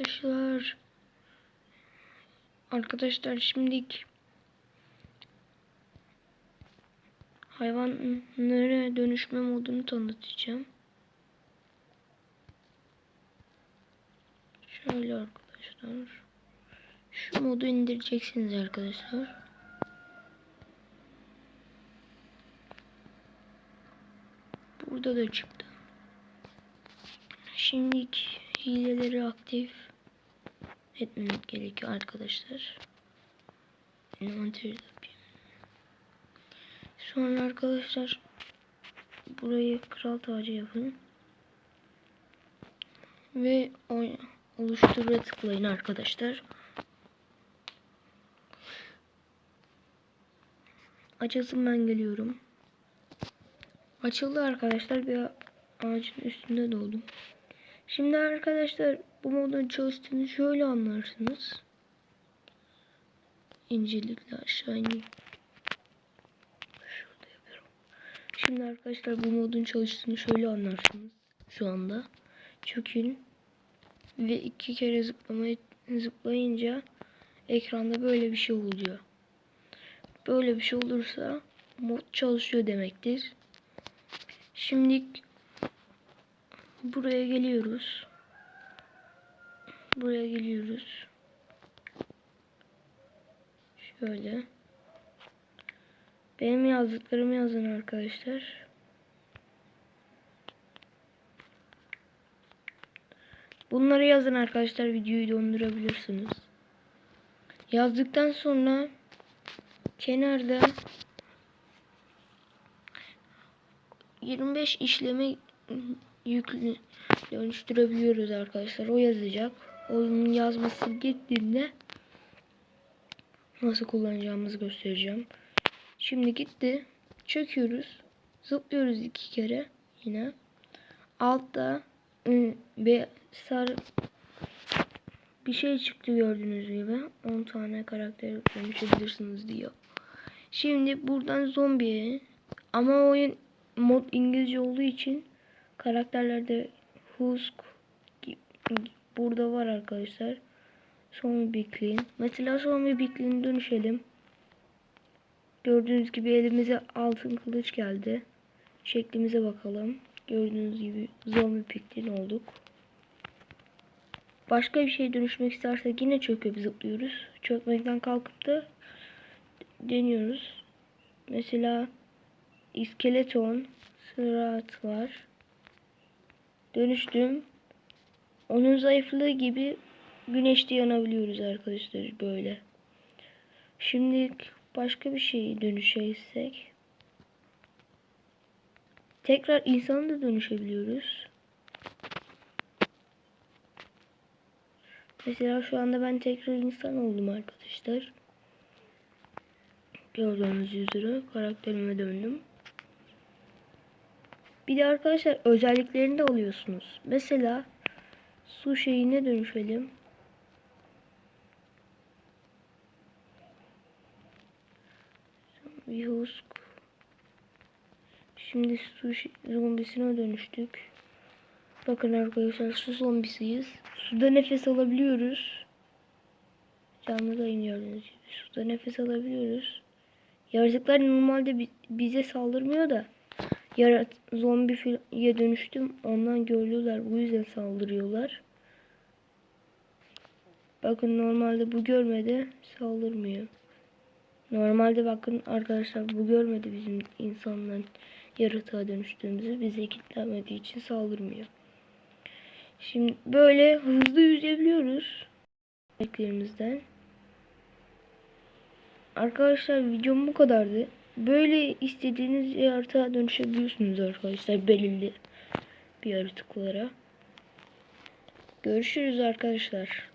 arkadaşlar. Arkadaşlar şimdilik hayvanlara dönüşme modunu tanıtacağım. Şöyle arkadaşlar. Şu modu indireceksiniz arkadaşlar. Burada da çıktı. Şimdilik hileleri aktif etmemek gerekiyor arkadaşlar. Envanteri yapayım. Sonra arkadaşlar burayı kral tacı yapın. Ve oluştura tıklayın arkadaşlar. Açılsın ben geliyorum. Açıldı arkadaşlar bir ağacın üstünde doğdum. Şimdi arkadaşlar bu modun çalıştığını şöyle anlarsınız. İncelikle aşağı ineyim. Şurada yapıyorum. Şimdi arkadaşlar bu modun çalıştığını şöyle anlarsınız. Şu anda. Çökün. Ve iki kere zıplamayı zıplayınca ekranda böyle bir şey oluyor. Böyle bir şey olursa mod çalışıyor demektir. Şimdi buraya geliyoruz. Buraya geliyoruz. Şöyle. Benim yazdıklarımı yazın arkadaşlar. Bunları yazın arkadaşlar. Videoyu dondurabilirsiniz. Yazdıktan sonra kenarda 25 işlemi yüklü dönüştürebiliyoruz arkadaşlar. O yazacak. Onun yazması gittiğinde nasıl kullanacağımızı göstereceğim. Şimdi gitti. Çöküyoruz. Zıplıyoruz iki kere yine. Altta ve sarı bir şey çıktı gördüğünüz gibi. 10 tane karakter dönüşebilirsiniz diyor. Şimdi buradan zombiye ama oyun mod İngilizce olduğu için karakterlerde Husk burada var arkadaşlar. Son Bicklin. Mesela son bir Bicklin'e dönüşelim. Gördüğünüz gibi elimize altın kılıç geldi. Şeklimize bakalım. Gördüğünüz gibi zombi Bicklin olduk. Başka bir şey dönüşmek istersek yine çöküp zıplıyoruz. Çökmekten kalkıp da deniyoruz. Mesela iskeleton, sırat var. Dönüştüm. Onun zayıflığı gibi güneşte yanabiliyoruz arkadaşlar böyle. Şimdi başka bir şey dönüşeysek tekrar insana da dönüşebiliyoruz. Mesela şu anda ben tekrar insan oldum arkadaşlar. Gördüğünüz üzere karakterime döndüm. Bir de arkadaşlar özelliklerini de alıyorsunuz. Mesela su şeyine dönüşelim. Husk. Şimdi su zombisine dönüştük. Bakın arkadaşlar su zombisiyiz. Suda nefes alabiliyoruz. Canlı da gibi. Suda nefes alabiliyoruz. Yaratıklar normalde bi- bize saldırmıyor da yarat zombiye dönüştüm. Ondan görüyorlar. Bu yüzden saldırıyorlar. Bakın normalde bu görmedi. Saldırmıyor. Normalde bakın arkadaşlar bu görmedi bizim insanların yaratığa dönüştüğümüzü. Bize kilitlenmediği için saldırmıyor. Şimdi böyle hızlı yüzebiliyoruz. Eklerimizden. Arkadaşlar videom bu kadardı. Böyle istediğiniz yaratığa dönüşebiliyorsunuz arkadaşlar belirli bir yaratıklara. Görüşürüz arkadaşlar.